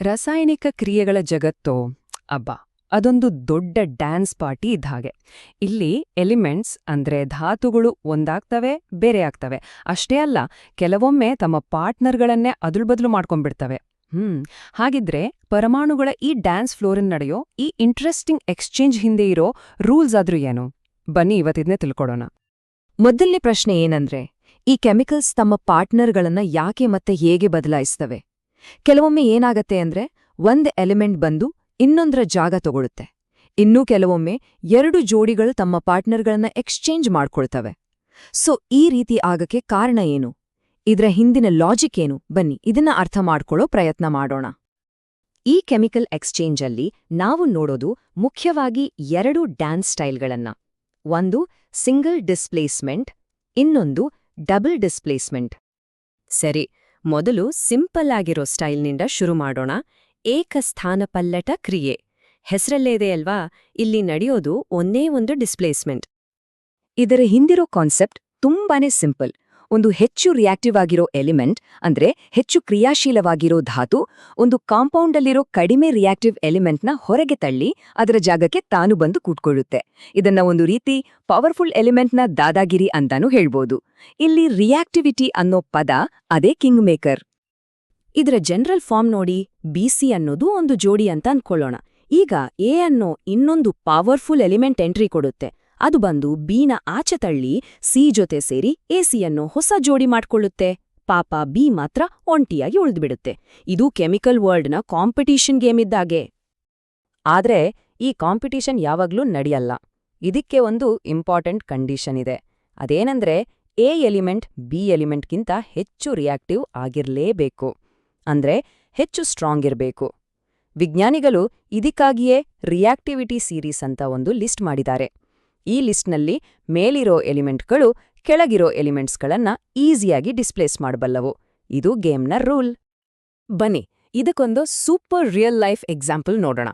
ರಾಸಾಯನಿಕ ಕ್ರಿಯೆಗಳ ಜಗತ್ತೋ, ಅಬ್ಬಾ, ಅದೊಂದು ದೊಡ್ಡ ಡ್ಯಾನ್ಸ್ ಪಾರ್ಟಿ ಇದ್ದ ಹಾಗೆ ಇಲ್ಲಿ ಎಲಿಮೆಂಟ್ಸ್ ಅಂದ್ರೆ ಧಾತುಗಳು ಒಂದಾಗ್ತವೆ, ಬೇರೆ ಆಗ್ತವೆ. ಅಷ್ಟೇ ಅಲ್ಲ, ಕೆಲವೊಮ್ಮೆ ತಮ್ಮ ಪಾರ್ಟ್ನರ್ಗಳನ್ನೇ ಅದುಳ್ಬದಲು ಮಾಡ್ಕೊಂಡ್ಬಿಡ್ತವೆ. ಹ್ಮ್, ಹಾಗಿದ್ರೆ ಪರಮಾಣುಗಳ ಈ ಡ್ಯಾನ್ಸ್ ಫ್ಲೋರಿನ್ ನಡೆಯೋ, ಈ ಇಂಟ್ರೆಸ್ಟಿಂಗ್ ಎಕ್ಸ್ಚೇಂಜ್ ಹಿಂದೆ ಇರೋ ರೂಲ್ಸ್ ಆದ್ರೂ ಏನು? ಬನ್ನಿ ಇವತ್ತಿದ್ನೇ ತಿಳ್ಕೊಡೋಣ ಮೊದಲನೇ ಪ್ರಶ್ನೆ ಏನಂದ್ರೆ, ಈ ಕೆಮಿಕಲ್ಸ್ ತಮ್ಮ ಪಾರ್ಟ್ನರ್ಗಳನ್ನ ಯಾಕೆ ಮತ್ತೆ ಹೇಗೆ ಬದಲಾಯಿಸ್ತವೆ? ಕೆಲವೊಮ್ಮೆ ಏನಾಗತ್ತೆ ಅಂದ್ರೆ ಒಂದ್ ಎಲಿಮೆಂಟ್ ಬಂದು ಇನ್ನೊಂದರ ಜಾಗ ತಗೊಳುತ್ತೆ. ಇನ್ನೂ ಕೆಲವೊಮ್ಮೆ ಎರಡು ಜೋಡಿಗಳು ತಮ್ಮ ಪಾರ್ಟ್ನರ್ಗಳನ್ನ ಎಕ್ಸ್ಚೇಂಜ್ ಮಾಡ್ಕೊಳ್ತವೆ. ಸೊ ಈ ರೀತಿ ಆಗಕ್ಕೆ ಕಾರಣ ಏನು? ಇದರ ಹಿಂದಿನ ಲಾಜಿಕ್ ಏನು? ಬನ್ನಿ, ಇದನ್ನ ಅರ್ಥ ಮಾಡ್ಕೊಳ್ಳೋ ಪ್ರಯತ್ನ ಮಾಡೋಣ. ಈ ಕೆಮಿಕಲ್ ಎಕ್ಸ್ಚೇಂಜ್ ಅಲ್ಲಿ ನಾವು ನೋಡೋದು ಮುಖ್ಯವಾಗಿ ಎರಡು ಡ್ಯಾನ್ಸ್ ಸ್ಟೈಲ್ಗಳನ್ನ ಒಂದು ಸಿಂಗಲ್ ಡಿಸ್ಪ್ಲೇಸ್ಮೆಂಟ್ ಇನ್ನೊಂದು ಡಬಲ್ ಡಿಸ್ಪ್ಲೇಸ್ಮೆಂಟ್ ಸರಿ ಮೊದಲು ಸಿಂಪಲ್ ಆಗಿರೋ ಸ್ಟೈಲ್ನಿಂದ ಶುರು ಮಾಡೋಣ. ಏಕಸ್ಥಾನ ಪಲ್ಲಟ ಕ್ರಿಯೆ. ಹೆಸರಲ್ಲೇ ಇದೆ ಅಲ್ವಾ? ಇಲ್ಲಿ ನಡೆಯೋದು ಒಂದೇ ಒಂದು ಡಿಸ್ಪ್ಲೇಸ್ಮೆಂಟ್. ಇದರ ಹಿಂದಿರೋ ಕಾನ್ಸೆಪ್ಟ್ ತುಂಬಾನೇ ಸಿಂಪಲ್. ಒಂದು ಹೆಚ್ಚು ರಿಯಾಕ್ಟಿವ್ ಆಗಿರೋ ಎಲಿಮೆಂಟ್ ಅಂದ್ರೆ ಹೆಚ್ಚು ಕ್ರಿಯಾಶೀಲವಾಗಿರೋ ಧಾತು, ಒಂದು ಕಾಂಪೌಂಡಲ್ಲಿರೋ ಕಡಿಮೆ ರಿಯಾಕ್ಟಿವ್ ಎಲಿಮೆಂಟ್ನ ಹೊರಗೆ ತಳ್ಳಿ, ಅದರ ಜಾಗಕ್ಕೆ ತಾನು ಬಂದು ಕೂಟ್ಕೊಳ್ಳುತ್ತೆ ಇದನ್ನ ಒಂದು ರೀತಿ ಪವರ್ಫುಲ್ ಎಲಿಮೆಂಟ್ನ ದಾದಾಗಿರಿ ಅಂತಾನೂ ಹೇಳ್ಬೋದು. ಇಲ್ಲಿ ರಿಯಾಕ್ಟಿವಿಟಿ ಅನ್ನೋ ಪದ ಅದೇ ಕಿಂಗ್ ಮೇಕರ್ ಇದರ ಜನರಲ್ ಫಾರ್ಮ್ ನೋಡಿ ಬಿಸಿ ಅನ್ನೋದು ಒಂದು ಜೋಡಿ ಅಂತ ಅನ್ಕೊಳ್ಳೋಣ. ಈಗ ಎ ಅನ್ನೋ ಇನ್ನೊಂದು ಪವರ್ಫುಲ್ ಎಲಿಮೆಂಟ್ ಎಂಟ್ರಿ ಕೊಡುತ್ತೆ. ಅದು ಬಂದು ಬೀನ ಆಚೆ ತಳ್ಳಿ ಸಿ ಜೊತೆ ಸೇರಿ ಎಸಿಯನ್ನು ಹೊಸ ಜೋಡಿ ಮಾಡ್ಕೊಳ್ಳುತ್ತೆ. ಪಾಪ ಬಿ ಮಾತ್ರ ಒಂಟಿಯಾಗಿ ಉಳಿದ್ಬಿಡುತ್ತೆ. ಇದು ಕೆಮಿಕಲ್ ವರ್ಲ್ಡ್ನ ಕಾಂಪಿಟೀಷನ್ ಗೇಮ್ ಇದ್ದಾಗೆ ಆದ್ರೆ ಈ ಕಾಂಪಿಟೀಷನ್ ಯಾವಾಗ್ಲೂ ನಡೆಯಲ್ಲ. ಇದಕ್ಕೆ ಒಂದು ಇಂಪಾರ್ಟೆಂಟ್ ಕಂಡೀಷನ್ ಇದೆ. ಅದೇನಂದ್ರೆ ಎ ಎಲಿಮೆಂಟ್ ಬಿ ಎಲಿಮೆಂಟ್ಗಿಂತ ಹೆಚ್ಚು ರಿಯಾಕ್ಟಿವ್ ಆಗಿರ್ಲೇಬೇಕು. ಅಂದ್ರೆ ಹೆಚ್ಚು ಸ್ಟ್ರಾಂಗ್ ಇರಬೇಕು. ವಿಜ್ಞಾನಿಗಳು ಇದಕ್ಕಾಗಿಯೇ ರಿಯಾಕ್ಟಿವಿಟಿ ಸೀರೀಸ್ ಅಂತ ಒಂದು ಲಿಸ್ಟ್ ಮಾಡಿದ್ದಾರೆ. ಈ ಲಿಸ್ಟ್ನಲ್ಲಿ ಮೇಲಿರೋ ಎಲಿಮೆಂಟ್ಗಳು ಕೆಳಗಿರೋ ಎಲಿಮೆಂಟ್ಸ್ಗಳನ್ನ ಈಸಿಯಾಗಿ ಡಿಸ್ಪ್ಲೇಸ್ ಮಾಡಬಲ್ಲವು. ಇದು ಗೇಮ್ನ ರೂಲ್. ಬನ್ನಿ, ಇದಕ್ಕೊಂದು ಸೂಪರ್ ರಿಯಲ್ ಲೈಫ್ ಎಕ್ಸಾಂಪಲ್ ನೋಡೋಣ.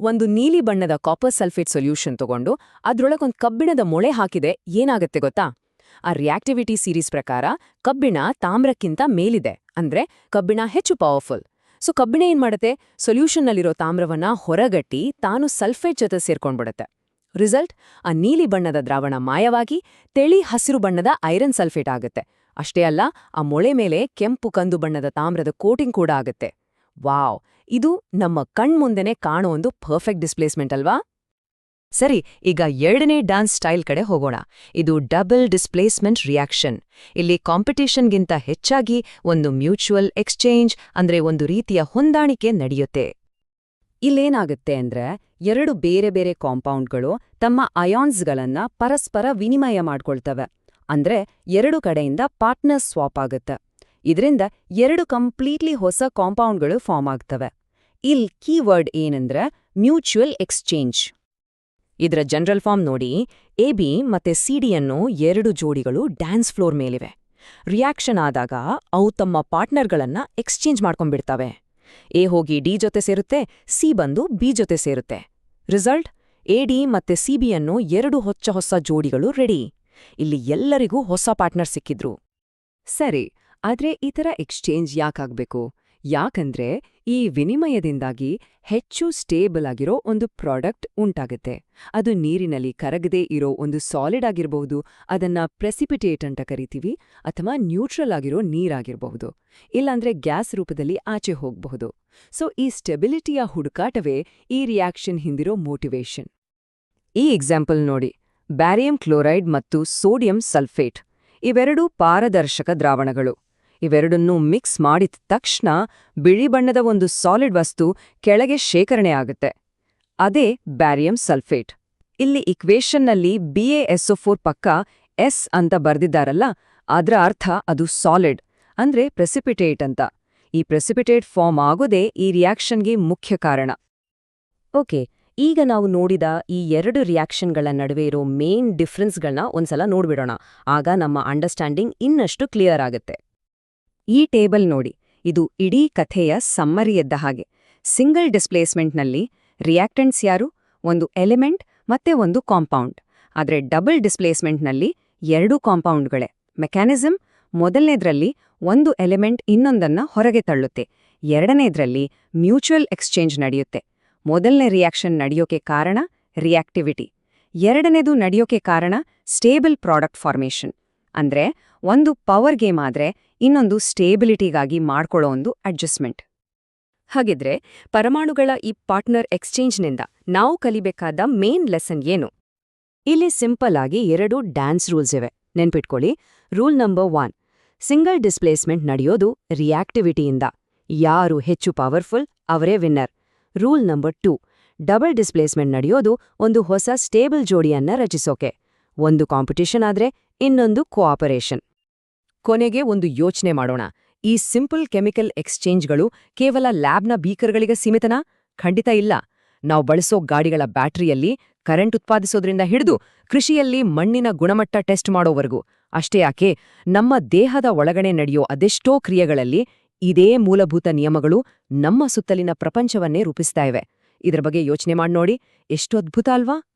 ಒಂದು ನೀಲಿ ಬಣ್ಣದ ಕಾಪರ್ ಸಲ್ಫೇಟ್ ಸೊಲ್ಯೂಷನ್ ತಗೊಂಡು ಅದ್ರೊಳಗೊಂದು ಕಬ್ಬಿಣದ ಮೊಳೆ ಹಾಕಿದೆ ಏನಾಗತ್ತೆ ಗೊತ್ತಾ? ಆ ರಿಯಾಕ್ಟಿವಿಟಿ ಸೀರೀಸ್ ಪ್ರಕಾರ ಕಬ್ಬಿಣ ತಾಮ್ರಕ್ಕಿಂತ ಮೇಲಿದೆ, ಅಂದ್ರೆ ಕಬ್ಬಿಣ ಹೆಚ್ಚು ಪವರ್ಫುಲ್. ಸೊ, ಕಬ್ಬಿಣ ಏನ್ ಮಾಡುತ್ತೆ ಸೊಲ್ಯೂಷನ್ನಲ್ಲಿರೋ ತಾಮ್ರವನ್ನ ಹೊರಗಟ್ಟಿ ತಾನು ಸಲ್ಫೇಟ್ ಜೊತೆ ಸೇರ್ಕೊಂಡ್ಬಿಡುತ್ತೆ. ರಿಸಲ್ಟ್, ಆ ನೀಲಿ ಬಣ್ಣದ ದ್ರಾವಣ ಮಾಯವಾಗಿ, ತೆಳಿ ಹಸಿರು ಬಣ್ಣದ ಐರನ್ ಸಲ್ಫೇಟ್ ಆಗುತ್ತೆ. ಅಷ್ಟೇ ಅಲ್ಲ, ಆ ಮೊಳೆ ಮೇಲೆ ಕೆಂಪು ಕಂದು ಬಣ್ಣದ ತಾಮ್ರದ ಕೋಟಿಂಗ್ ಕೂಡ ಆಗುತ್ತೆ. ವಾವ್! ಇದು ನಮ್ಮ ಕಣ್ಮುಂದೆನೆ ಕಾಣೋ ಒಂದು ಪರ್ಫೆಕ್ಟ್ ಡಿಸ್ಪ್ಲೇಸ್ಮೆಂಟ್ ಅಲ್ವಾ? ಸರಿ, ಈಗ ಎರಡನೇ ಡಾನ್ಸ್ ಸ್ಟೈಲ್ ಕಡೆ ಹೋಗೋಣ. ಇದು ಡಬಲ್ ಡಿಸ್ಪ್ಲೇಸ್ಮೆಂಟ್ ರಿಯಾಕ್ಷನ್. ಇಲ್ಲಿ ಕಾಂಪಿಟೇಷನ್ಗಿಂತ ಹೆಚ್ಚಾಗಿ ಒಂದು ಮ್ಯೂಚುವಲ್ ಎಕ್ಸ್ಚೇಂಜ್ ಅಂದ್ರೆ ಒಂದು ರೀತಿಯ ಹೊಂದಾಣಿಕೆ ನಡೆಯುತ್ತೆ. ಇಲ್ಲೇನಾಗುತ್ತೆ ಅಂದ್ರೆ ಎರಡು ಬೇರೆ ಬೇರೆ ಕಾಂಪೌಂಡ್ಗಳು ತಮ್ಮ ಅಯಾನ್ಸ್ಗಳನ್ನ ಪರಸ್ಪರ ವಿನಿಮಯ ಮಾಡ್ಕೊಳ್ತವೆ. ಅಂದ್ರೆ ಎರಡು ಕಡೆಯಿಂದ ಪಾರ್ಟ್ನರ್ ಸ್ವಾಪ್ ಆಗುತ್ತೆ. ಇದರಿಂದ ಎರಡು ಕಂಪ್ಲೀಟ್ಲಿ ಹೊಸ ಕಾಂಪೌಂಡ್ಗಳು ಫಾರ್ಮ್ ಆಗ್ತವೆ. ಇಲ್ ಕೀವರ್ಡ್ ಏನಂದ್ರೆ ಮ್ಯೂಚುವಲ್ ಎಕ್ಸ್ಚೇಂಜ್. ಇದರ ಜನರಲ್ ಫಾರ್ಮ್ ನೋಡಿ, ಎ ಬಿ ಮತ್ತೆ ಅನ್ನೋ ಎರಡು ಜೋಡಿಗಳು ಡ್ಯಾನ್ಸ್ ಫ್ಲೋರ್ ಮೇಲಿವೆ. ರಿಯಾಕ್ಷನ್ ಆದಾಗ ಅವು ತಮ್ಮ ಪಾರ್ಟ್ನರ್ಗಳನ್ನ ಎಕ್ಸ್ಚೇಂಜ್ ಮಾಡ್ಕೊಂಡ್ಬಿಡ್ತವೆ. ಎ ಹೋಗಿ ಡಿ ಜೊತೆ ಸೇರುತ್ತೆ, ಸಿ ಬಂದು ಬಿ ಜೊತೆ ಸೇರುತ್ತೆ. ರಿಸಲ್ಟ್ ಎಡಿ ಮತ್ತೆ ಸಿಬಿಯನ್ನು ಎರಡು ಹೊಚ್ಚ ಹೊಸ ಜೋಡಿಗಳು ರೆಡಿ. ಇಲ್ಲಿ ಎಲ್ಲರಿಗೂ ಹೊಸ ಪಾರ್ಟ್ನರ್ ಸಿಕ್ಕಿದ್ರು. ಸರಿ, ಆದ್ರೆ ಈ ಥರ ಎಕ್ಸ್ಚೇಂಜ್ ಯಾಕಾಗ್ಬೇಕು? ಯಾಕಂದ್ರೆ ಈ ವಿನಿಮಯದಿಂದಾಗಿ ಹೆಚ್ಚು ಸ್ಟೇಬಲ್ ಆಗಿರೋ ಒಂದು ಪ್ರಾಡಕ್ಟ್ ಉಂಟಾಗುತ್ತೆ. ಅದು ನೀರಿನಲ್ಲಿ ಕರಗದೇ ಇರೋ ಒಂದು ಸಾಲಿಡ್ ಆಗಿರಬಹುದು, ಅದನ್ನ ಪ್ರೆಸಿಪಿಟೇಟ್ ಅಂತ ಕರಿತೀವಿ, ಅಥವಾ ನ್ಯೂಟ್ರಲ್ ಆಗಿರೋ ನೀರಾಗಿರಬಹುದು, ಇಲ್ಲಾಂದ್ರೆ ಗ್ಯಾಸ್ ರೂಪದಲ್ಲಿ ಆಚೆ ಹೋಗಬಹುದು. ಸೊ, ಈ ಸ್ಟೆಬಿಲಿಟಿಯ ಹುಡುಕಾಟವೇ ಈ ರಿಯಾಕ್ಷನ್ ಹಿಂದಿರೋ ಮೋಟಿವೇಶನ್ ಈ ಎಕ್ಸಾಂಪಲ್ ನೋಡಿ, ಬ್ಯಾರಿಯಂ ಕ್ಲೋರೈಡ್ ಮತ್ತು ಸೋಡಿಯಂ ಸಲ್ಫೇಟ್ ಇವೆರಡೂ ಪಾರದರ್ಶಕ ದ್ರಾವಣಗಳು. ಇವೆರಡನ್ನೂ ಮಿಕ್ಸ್ ಮಾಡಿದ ತಕ್ಷಣ ಬಿಳಿ ಬಣ್ಣದ ಒಂದು ಸಾಲಿಡ್ ವಸ್ತು ಕೆಳಗೆ ಶೇಖರಣೆ ಆಗುತ್ತೆ. ಅದೇ ಬ್ಯಾರಿಯಂ ಸಲ್ಫೇಟ್ ಇಲ್ಲಿ ಇಕ್ವೇಷನ್ನಲ್ಲಿ ಬಿಎಎಸ್ಒ ಪಕ್ಕ ಎಸ್ ಅಂತ ಬರ್ದಿದ್ದಾರಲ್ಲ, ಅದರ ಅರ್ಥ ಅದು ಸಾಲಿಡ್ ಅಂದ್ರೆ ಪ್ರೆಸಿಪಿಟೇಟ್ ಅಂತ. ಈ ಪ್ರೆಸಿಪಿಟೇಟ್ ಫಾರ್ಮ್ ಆಗೋದೇ ಈ ರಿಯಾಕ್ಷನ್ಗೆ ಮುಖ್ಯ ಕಾರಣ. ಓಕೆ ಈಗ ನಾವು ನೋಡಿದ ಈ ಎರಡು ರಿಯಾಕ್ಷನ್ಗಳ ನಡುವೆ ಇರೋ ಮೇನ್ ಡಿಫ್ರೆನ್ಸ್ಗಳನ್ನ ಒಂದ್ಸಲ ನೋಡ್ಬಿಡೋಣ. ಆಗ ನಮ್ಮ ಅಂಡರ್ಸ್ಟ್ಯಾಂಡಿಂಗ್ ಇನ್ನಷ್ಟು ಕ್ಲಿಯರ್ ಆಗುತ್ತೆ. ಈ ಟೇಬಲ್ ನೋಡಿ. ಇದು ಇಡೀ ಕಥೆಯ ಸಮ್ಮರಿಯದ್ದ ಹಾಗೆ. ಸಿಂಗಲ್ ಡಿಸ್ಪ್ಲೇಸ್ಮೆಂಟ್ನಲ್ಲಿ ರಿಯಾಕ್ಟೆಂಟ್ಸ್ ಯಾರು? ಒಂದು ಎಲಿಮೆಂಟ್ ಮತ್ತೆ ಒಂದು ಕಾಂಪೌಂಡ್. ಆದರೆ ಡಬಲ್ ಡಿಸ್ಪ್ಲೇಸ್ಮೆಂಟ್ನಲ್ಲಿ ಎರಡೂ ಕಾಂಪೌಂಡ್ಗಳೇ. ಮೆಕ್ಯಾನಿಸಮ್ ಮೊದಲನೇದ್ರಲ್ಲಿ ಒಂದು ಎಲಿಮೆಂಟ್ ಇನ್ನೊಂದನ್ನ ಹೊರಗೆ ತಳ್ಳುತ್ತೆ. ಎರಡನೇದ್ರಲ್ಲಿ ಮ್ಯೂಚುವಲ್ ಎಕ್ಸ್ಚೇಂಜ್ ನಡೆಯುತ್ತೆ. ಮೊದಲನೇ ರಿಯಾಕ್ಷನ್ ನಡೆಯೋಕೆ ಕಾರಣ ರಿಯಾಕ್ಟಿವಿಟಿ. ಎರಡನೇದು ನಡೆಯೋಕೆ ಕಾರಣ ಸ್ಟೇಬಲ್ ಪ್ರಾಡಕ್ಟ್ ಫಾರ್ಮೇಷನ್. ಅಂದ್ರೆ ಒಂದು ಪವರ್ ಗೇಮ್ ಆದ್ರೆ ಇನ್ನೊಂದು ಸ್ಟೇಬಿಲಿಟಿಗಾಗಿ ಮಾಡ್ಕೊಳ್ಳೋ ಒಂದು ಅಡ್ಜಸ್ಟ್ಮೆಂಟ್ ಹಾಗಿದ್ರೆ ಪರಮಾಣುಗಳ ಈ ಪಾರ್ಟ್ನರ್ ಎಕ್ಸ್ಚೇಂಜ್ನಿಂದ ನಾವು ಕಲಿಬೇಕಾದ ಮೇನ್ ಲೆಸನ್ ಏನು? ಇಲ್ಲಿ ಸಿಂಪಲ್ ಆಗಿ ಎರಡು ಡ್ಯಾನ್ಸ್ ರೂಲ್ಸ್ ಇವೆ. ನೆನ್ಪಿಟ್ಕೊಳ್ಳಿ. Rule number one single displacement ನಡೆಯೋದು ರಿಯಾಕ್ಟಿವಿಟಿಯಿಂದ ಯಾರು ಹೆಚ್ಚು ಪವರ್ಫುಲ್ ಅವರೇ winner rule number two double displacement ನಡೆಯೋದು ಒಂದು ಹೊಸ ಸ್ಟೇಬಲ್ ಜೋಡಿಯನ್ನ ರಚಿಸೋಕೆ. ಒಂದು ಕಾಂಪಿಟಿಷನ್ ಆದ್ರೆ ಇನ್ನೊಂದು ಕೋಆಪರೇಷನ್. ಕೊನೆಗೆ ಒಂದು ಯೋಚನೆ ಮಾಡೋಣ. ಈ ಸಿಂಪಲ್ ಕೆಮಿಕಲ್ ಎಕ್ಸ್ಚೇಂಜ್ಗಳು ಕೇವಲ ಲ್ಯಾಬ್ನ ಬೀಕರ್ಗಳಿಗೆ ಸೀಮಿತನಾ? ಖಂಡಿತ ಇಲ್ಲ. ನಾವು ಬಳಸೋ ಗಾಡಿಗಳ ಬ್ಯಾಟರಿಯಲ್ಲಿ ಕರೆಂಟ್ ಉತ್ಪಾದಿಸೋದ್ರಿಂದ ಹಿಡಿದು ಕೃಷಿಯಲ್ಲಿ ಮಣ್ಣಿನ ಗುಣಮಟ್ಟ ಟೆಸ್ಟ್ ಮಾಡೋವರೆಗೂ. ಅಷ್ಟೇ ಯಾಕೆ, ನಮ್ಮ ದೇಹದ ಒಳಗಡೆ ನಡೆಯೋ ಅದೆಷ್ಟೋ ಕ್ರಿಯೆಗಳಲ್ಲಿ ಇದೇ ಮೂಲಭೂತ ನಿಯಮಗಳು ನಮ್ಮ ಸುತ್ತಲಿನ ಪ್ರಪಂಚವನ್ನೇ ರೂಪಿಸ್ತಾ ಇವೆ. ಇದರ ಬಗ್ಗೆ ಯೋಚನೆ ಮಾಡಿ ನೋಡಿ. ಎಷ್ಟು ಅದ್ಭುತ ಅಲ್ವಾ?